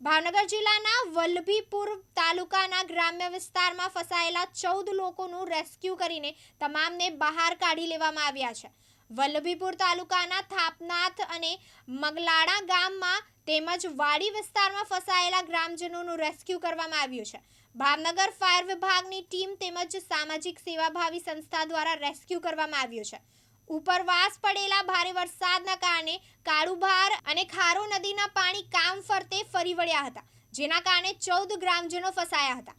ભાવનગર જિલ્લાના વલ્લભીપુર તાલુકાના ગ્રામ્ય વિસ્તારમાં ફસાયેલા ચૌદ લોકોનું રેસ્ક્યુ કરીને તમામને બહાર કાઢી લેવામાં આવ્યા છે. વલ્લભીપુર તાલુકાના થાપનાથ અને મગલાડા ગામમાં તેમજ વાડી વિસ્તારમાં ફસાયેલા ગ્રામજનોનું રેસ્ક્યુ કરવામાં આવ્યું છે. ભાવનગર ફાયર વિભાગની ટીમ તેમજ સામાજિક સેવાભાવી સંસ્થા દ્વારા રેસ્ક્યુ કરવામાં આવ્યું છે. ઉપરવાસ પડેલા ભારે વરસાદના કારણે કાળુભાર અને ખારો નદીના પાણી કામ ફરતે ફરી વળ્યા હતા, જેના કારણે ચૌદ ગ્રામજનો ફસાયા હતા.